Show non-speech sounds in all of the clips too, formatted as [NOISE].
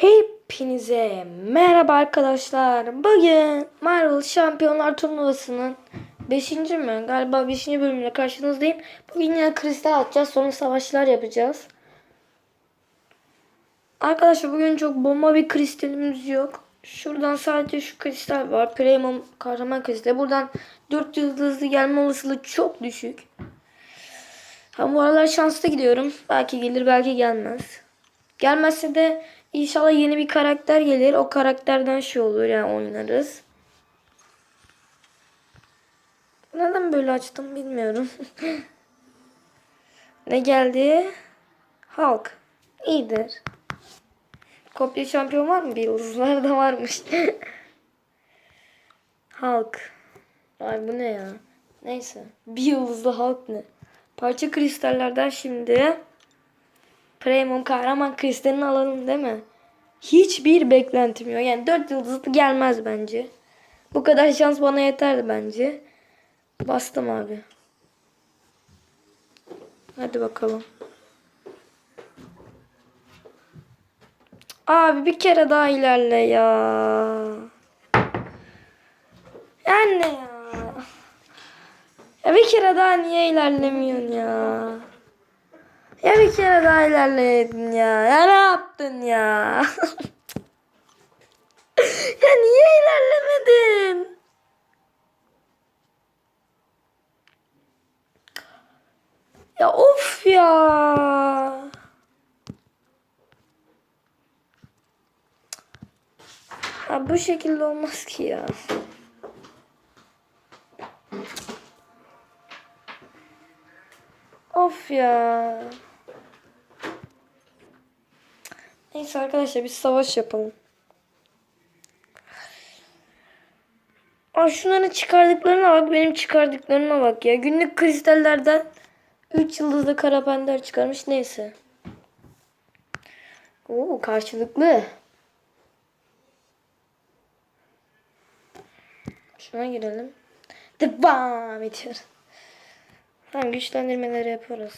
Hepinize merhaba arkadaşlar. Bugün Marvel Şampiyonlar Turnuvası'nın 5. mi? Galiba 5. bölümüyle karşınızdayım. Bugün yine kristal atacağız. Sonra savaşlar yapacağız. Arkadaşlar bugün çok bomba bir kristalimiz yok. Şuradan sadece şu kristal var. Premium kahraman kristali. Buradan 4 yıldızlı gelme olasılığı çok düşük. Ha, bu aralar şanslı gidiyorum. Belki gelir belki gelmez. Gelmezse de inşallah yeni bir karakter gelir. O karakterden şey olur yani oynarız. Neden böyle açtım bilmiyorum. [LAUGHS] ne geldi? Hulk. İyidir. Kopya şampiyon var mı? Bir yıldızlar da varmış. [LAUGHS] Hulk. Ay bu ne ya? Neyse. Bir yıldızlı Hulk ne? Parça kristallerden şimdi Premium kahraman kristalini alalım değil mi? Hiçbir beklentim yok. Yani 4 yıldızlı gelmez bence. Bu kadar şans bana yeterdi bence. Bastım abi. Hadi bakalım. Abi bir kere daha ilerle ya. Anne ya. Ya bir kere daha niye ilerlemiyorsun ya? Ya bir kere daha ilerleydin ya. Ya ne yaptın ya? [LAUGHS] ya niye ilerlemedin? Ya of ya. Ha bu şekilde olmaz ki ya. Of ya. Neyse arkadaşlar biz savaş yapalım. Aa şunların çıkardıklarına bak benim çıkardıklarıma bak ya. Günlük kristallerden 3 yıldızlı karapender çıkarmış neyse. Oo karşılıklı. Şuna girelim. Devam ediyoruz. Tamam güçlendirmeleri yaparız.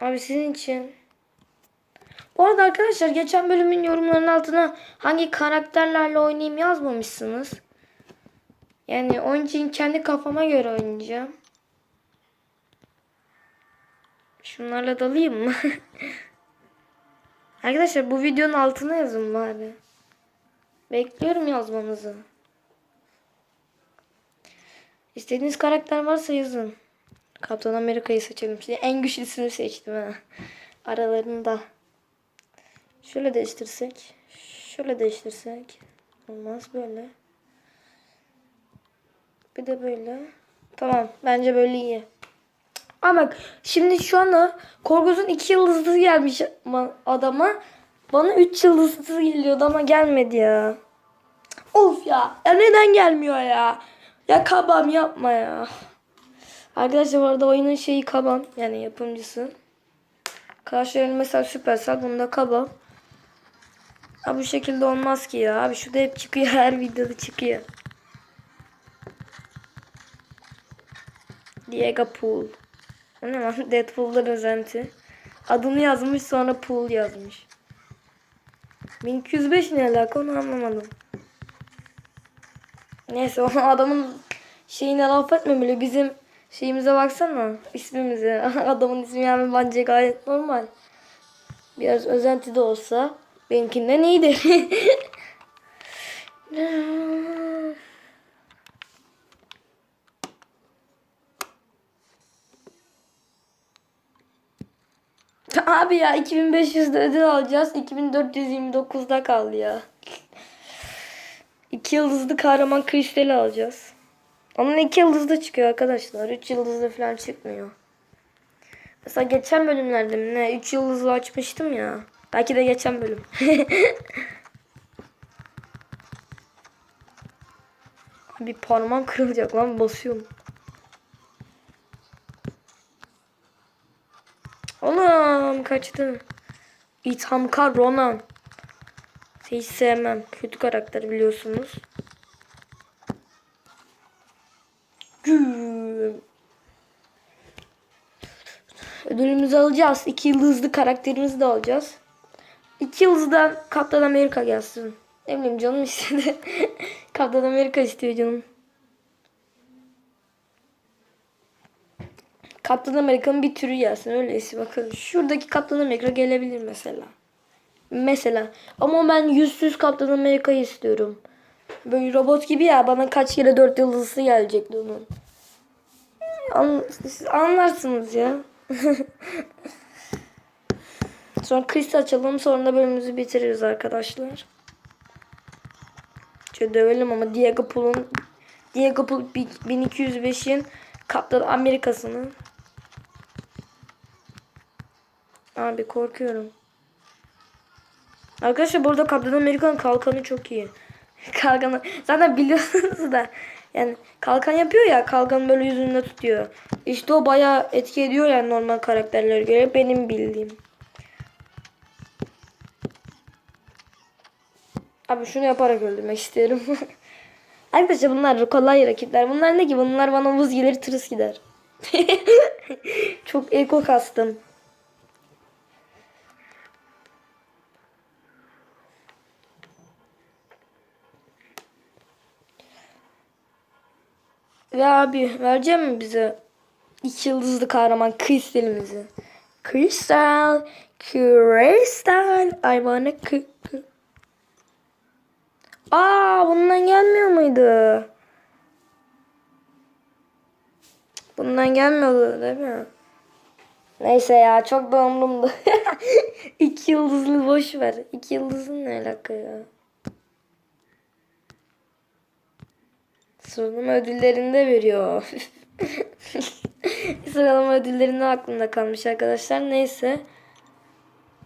Abi sizin için. Bu arada arkadaşlar geçen bölümün yorumlarının altına hangi karakterlerle oynayayım yazmamışsınız. Yani onun için kendi kafama göre oynayacağım. Şunlarla dalayım mı? [LAUGHS] arkadaşlar bu videonun altına yazın bari. Bekliyorum yazmanızı. İstediğiniz karakter varsa yazın. Kaptan Amerika'yı seçelim. Şimdi en güçlüsünü seçtim ha. Aralarında. Şöyle değiştirsek. Şöyle değiştirsek. Olmaz böyle. Bir de böyle. Tamam. Bence böyle iyi. Ama bak şimdi şu anda Korguz'un 2 yıldızlı gelmiş ma- adama. Bana 3 yıldızlı geliyordu ama gelmedi ya. Of ya. Ya neden gelmiyor ya? Ya kabam yapma ya. Arkadaşlar bu arada oyunun şeyi kabam. Yani yapımcısı. Karşı mesela Supercell bunda kabam. Ha bu şekilde olmaz ki ya. Abi şu hep çıkıyor. [LAUGHS] Her videoda çıkıyor. Diego Pool. O ne lan? [LAUGHS] Deadpool'dan özenti. Adını yazmış sonra Pool yazmış. 1205 ne alaka onu anlamadım. Neyse [LAUGHS] o adamın şeyine laf etme böyle bizim şeyimize baksana ismimize. Adamın ismi yani bence gayet normal. Biraz özenti de olsa benimkinden iyidir. [LAUGHS] Abi ya 2500'de ödül alacağız. 2429'da kaldı ya. İki yıldızlı kahraman kristali alacağız. Onun iki yıldızda çıkıyor arkadaşlar. Üç yıldızda falan çıkmıyor. Mesela geçen bölümlerde ne? Üç yıldızlı açmıştım ya. Belki de geçen bölüm. [LAUGHS] Bir parmağım kırılacak lan basıyorum. Oğlum kaçtı. İthamkar Ronan. Hiç sevmem. Kötü karakter biliyorsunuz. Güm. Ödülümüzü alacağız. İki yıldızlı karakterimizi de alacağız. İki yıldızdan Kaptan Amerika gelsin. Ne bileyim canım istedi. [LAUGHS] Kaptan Amerika istiyor canım. Kaptan Amerika'nın bir türü gelsin. Öyleyse bakın. Şuradaki Kaptan Amerika gelebilir mesela. Mesela. Ama ben yüzsüz Kaptan Amerika'yı istiyorum. Böyle robot gibi ya bana kaç kere dört yıldızlı gelecekti onun. An anlarsınız ya. [LAUGHS] sonra Chris açalım sonra da bölümümüzü bitiririz arkadaşlar. Şöyle dövelim ama Diego Pool'un Diego Pool 1205'in Kaptan Amerika'sını. Abi korkuyorum. Arkadaşlar burada Kaptan Amerika'nın kalkanı çok iyi. [LAUGHS] Kalkanı zaten biliyorsunuz da yani kalkan yapıyor ya kalkan böyle yüzünde tutuyor. İşte o bayağı etki ediyor yani normal karakterlere göre benim bildiğim. Abi şunu yaparak öldürmek istiyorum. [LAUGHS] Arkadaşlar bunlar kolay rakipler. Bunlar ne ki? Bunlar bana buz gelir tırıs gider. [LAUGHS] Çok eko kastım. Ve abi verecek mi bize iki yıldızlı kahraman kristalimizi? Kristal, kristal, I wanna Aa bundan gelmiyor muydu? Bundan gelmiyordu değil mi? Neyse ya çok da umurumda. [LAUGHS] İki yıldızlı boş ver. İki yıldızın ne alaka ya? Sıralama ödüllerini de veriyor. [LAUGHS] Sıralama ödüllerinde aklımda kalmış arkadaşlar. Neyse.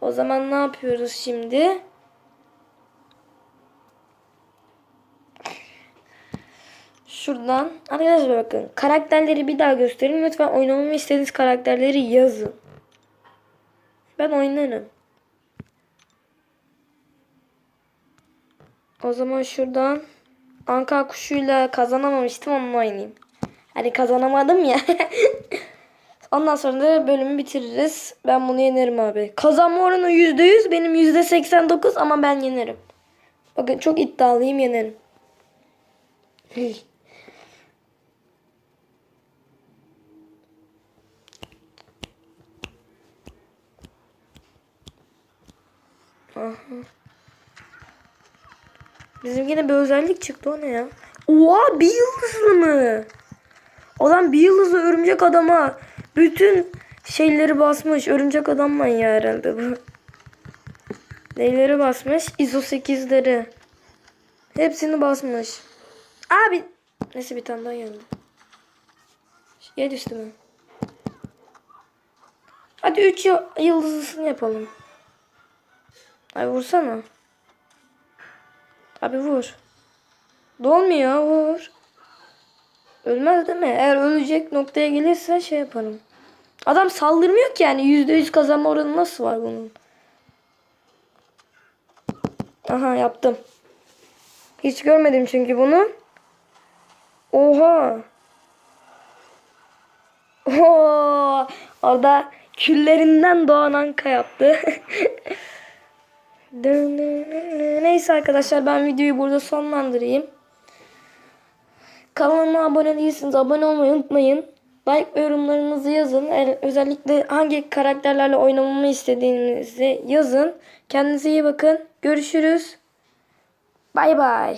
O zaman ne yapıyoruz şimdi? Şuradan. Arkadaşlar bakın. Karakterleri bir daha göstereyim. Lütfen oynamamı istediğiniz karakterleri yazın. Ben oynarım. O zaman şuradan Anka kuşuyla kazanamamıştım onunla oynayayım. Hani kazanamadım ya. [LAUGHS] Ondan sonra da bölümü bitiririz. Ben bunu yenerim abi. Kazanma oranı %100 benim %89 ama ben yenerim. Bakın çok iddialıyım yenerim. [LAUGHS] Bizim yine bir özellik çıktı o ne ya? Oha bir yıldızlı mı? Adam bir yıldızlı örümcek adama bütün şeyleri basmış. Örümcek adam manyağı herhalde bu. Neyleri basmış? ISO 8'leri. Hepsini basmış. Abi. Neyse bir tane daha geldi. Gel üstüme. Hadi 3 yıldızlısını yapalım. Ay vursana. Abi vur. Dolmuyor vur. Ölmez değil mi? Eğer ölecek noktaya gelirse şey yaparım. Adam saldırmıyor ki yani. %100 kazanma oranı nasıl var bunun? Aha yaptım. Hiç görmedim çünkü bunu. Oha. Oo, orada küllerinden doğan anka yaptı. [LAUGHS] Neyse arkadaşlar ben videoyu burada sonlandırayım. Kanalıma abone değilsiniz. Abone olmayı unutmayın. Like ve yorumlarınızı yazın. El- Özellikle hangi karakterlerle oynamamı istediğinizi yazın. Kendinize iyi bakın. Görüşürüz. Bay bay.